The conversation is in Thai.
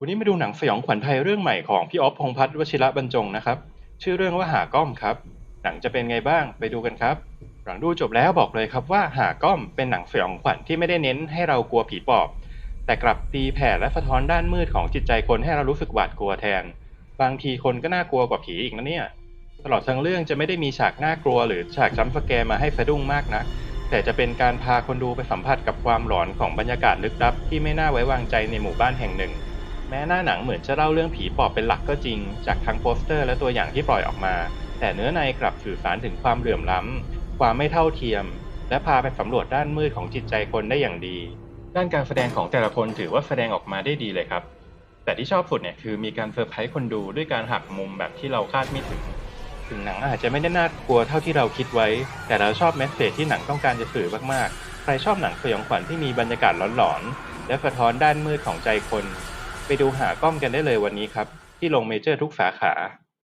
วันนี้มาดูหนังสยองขวัญไทยเรื่องใหม่ของพี่อ๊อฟพงพัฒน์วชิระบรรจงนะครับ ชื่อเรื่องว่าหาก้อมครับ หนังจะเป็นไงบ้างไปดูกันครับ หลังดูจบแล้วบอกเลยครับว่าหาก้อมเป็นหนังสยองขวัญที่ไม่ได้เน้นให้เรากลัวผีปอบ แต่กลับตีแผ่และสะท้อนด้านมืดของจิตใจคนให้เรารู้สึกหวาดกลัวแทน บางทีคนก็น่ากลัวกว่าผีอีกนะเนี่ย ตลอดทั้งเรื่องจะไม่ได้มีฉากน่ากลัวหรือฉากจัมป์สแกมาให้สะดุ้งมากนักแต่จะเป็นการพาคนดูไปสัมผัสกับความหลอนของบรรยากาศลึกลับที่ไม่น่าไว้วางใจในหมู่บ้านแห่งหนึ่ง แม้หน้าหนังเหมือนจะเล่าเรื่องผีปอบเป็นหลักก็จริง จากทั้งโปสเตอร์และตัวอย่างที่ปล่อยออกมา แต่เนื้อในกลับสื่อสารถึงความเหลื่อมล้ำ ความไม่เท่าเทียม และพาไปสำรวจด้านมืดของจิตใจคนได้อย่างดี ด้านการแสดงของแต่ละคนถือว่าแสดงออกมาได้ดีเลยครับ แต่ที่ชอบสุดเนี่ยคือมีการเซอร์ไพรส์คนดูด้วยการหักมุมแบบที่เราคาดไม่ถึง ถึงหนังอาจจะไม่ได้น่ากลัวเท่าที่เราคิดไว้ แต่เราชอบแมสเซจที่หนังต้องการจะสื่อมากๆ ใครชอบหนังสยองขวัญที่มีบรรยากาศหลอนๆ และสะท้อนด้านมืดของใจคน ไปดูหาก้อมกันได้เลยวันนี้ครับ ที่ลงเมเจอร์ทุกสาขา